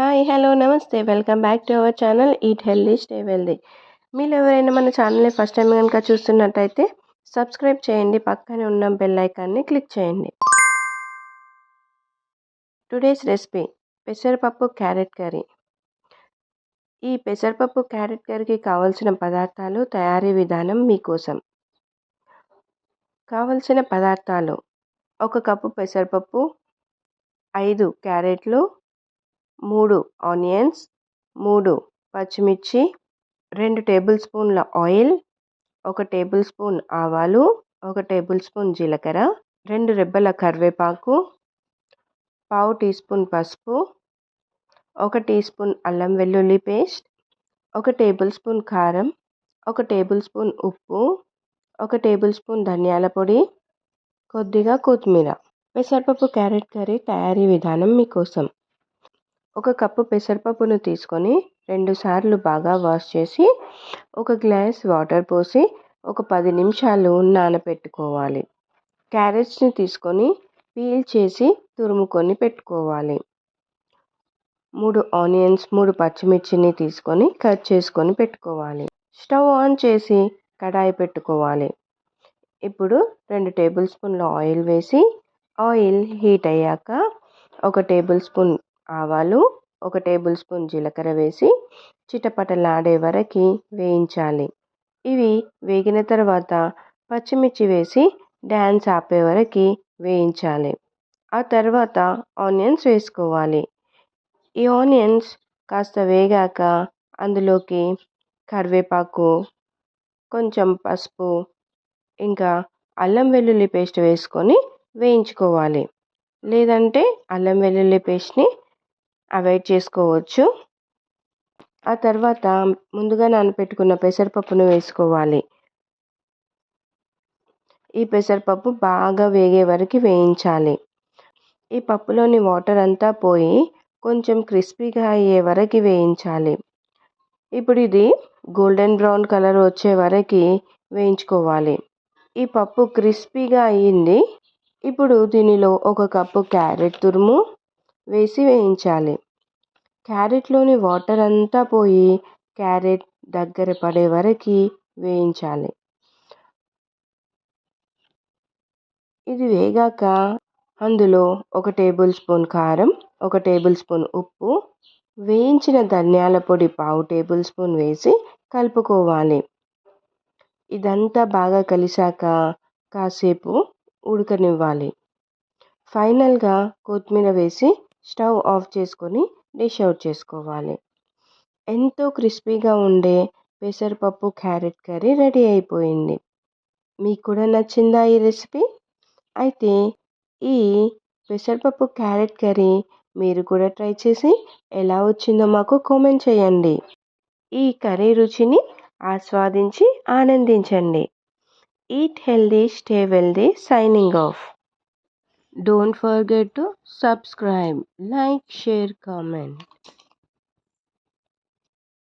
Hi hello నమస్తే. Welcome back to our channel eat healthy stay wealthy మీరు ఎవరైనా మన ఛానల్ని ఫస్ట్ టైం కనుక చూస్తున్నట్టయితే సబ్స్క్రైబ్ చేయండి. పక్కనే ఉన్న బెల్ ఐకాన్ని క్లిక్ చేయండి. టుడేస్ రెసిపీ పెసరపప్పు క్యారెట్ కర్రీ. ఈ పెసరపప్పు క్యారెట్ కర్రీకి కావలసిన పదార్థాలు తయారీ విధానం మీకోసం. కావలసిన పదార్థాలు ఒక కప్పు పెసరపప్పు ఐదు క్యారెట్లు మూడు ఆనియన్స్ మూడు పచ్చిమిర్చి రెండు టేబుల్ స్పూన్ల ఆయిల్ ఒక టేబుల్ స్పూన్ ఆవాలు ఒక టేబుల్ స్పూన్ జీలకర్ర రెండు రెబ్బల కరివేపాకు పావు టీ స్పూన్ పసుపు ఒక టీ స్పూన్ అల్లం వెల్లుల్లి పేస్ట్ ఒక టేబుల్ స్పూన్ కారం ఒక టేబుల్ స్పూన్ ఉప్పు ఒక టేబుల్ స్పూన్ ధనియాల పొడి కొద్దిగా కొత్తిమీర. పెసరపప్పు క్యారెట్ కర్రీ తయారీ విధానం మీకోసం. ఒక కప్పు పెసరపప్పును తీసుకొని రెండుసార్లు బాగా వాష్ చేసి ఒక గ్లాస్ వాటర్ పోసి ఒక పది నిమిషాలు నానబెట్టుకోవాలి క్యారెట్స్ని తీసుకొని పీల్ చేసి తురుముకొని పెట్టుకోవాలి. మూడు ఆనియన్స్ మూడు పచ్చిమిర్చిని తీసుకొని కట్ చేసుకొని పెట్టుకోవాలి. స్టవ్ ఆన్ చేసి కడాయి పెట్టుకోవాలి. ఇప్పుడు రెండు టేబుల్ స్పూన్ల ఆయిల్ వేసి ఆయిల్ హీట్ అయ్యాక ఒక టేబుల్ స్పూన్ ఆవాలు ఒక టేబుల్ స్పూన్ జీలకర్ర వేసి చిటపటలాడే వరకు వేయించాలి. ఇవి వేగిన తర్వాత పచ్చిమిర్చి వేసి డ్యాన్స్ ఆపే వరకు వేయించాలి. ఆ తర్వాత ఆనియన్స్ వేసుకోవాలి. ఈ ఆనియన్స్ కాస్త వేగాక అందులోకి కరివేపాకు కొంచెం పసుపు ఇంకా అల్లం వెల్లుల్లి పేస్ట్ వేసుకొని వేయించుకోవాలి. లేదంటే అల్లం వెల్లుల్లి పేస్ట్ని అవాయిడ్ చేసుకోవచ్చు. ఆ తర్వాత ముందుగా నానపెట్టుకున్న పెసరపప్పును వేసుకోవాలి. ఈ పెసరపప్పు బాగా వేగే వరకు వేయించాలి. ఈ పప్పులోని వాటర్ అంతా పోయి కొంచెం క్రిస్పీగా అయ్యే వరకు వేయించాలి. ఇప్పుడు ఇది గోల్డెన్ బ్రౌన్ కలర్ వచ్చే వరకు వేయించుకోవాలి. ఈ పప్పు క్రిస్పీగా అయ్యింది. ఇప్పుడు దీనిలో ఒక కప్పు క్యారెట్ తురుము వేసి వేయించాలి. క్యారెట్లోని వాటర్ అంతా పోయి క్యారెట్ దగ్గర పడే వరకు వేయించాలి. ఇది వేగాక అందులో ఒక టేబుల్ స్పూన్ కారం ఒక టేబుల్ స్పూన్ ఉప్పు వేయించిన ధనియాల పొడి పావు టేబుల్ స్పూన్ వేసి కలుపుకోవాలి. ఇదంతా బాగా కలిసాక కాసేపు ఉడకనివ్వాలి. ఫైనల్గా కొత్తిమీర వేసి స్టవ్ ఆఫ్ చేసుకొని డిష్ అవుట్ చేసుకోవాలి. ఎంతో క్రిస్పీగా ఉండే పెసరపప్పు క్యారెట్ కర్రీ రెడీ అయిపోయింది. మీకు కూడా నచ్చిందా ఈ రెసిపీ? అయితే ఈ పెసరపప్పు క్యారెట్ కర్రీ మీరు కూడా ట్రై చేసి ఎలా వచ్చిందో మాకు కామెంట్ చేయండి. ఈ కర్రీ రుచిని ఆస్వాదించి ఆనందించండి. Eat healthy stay wealthy signing off. Don't forget to subscribe, like, share, comment.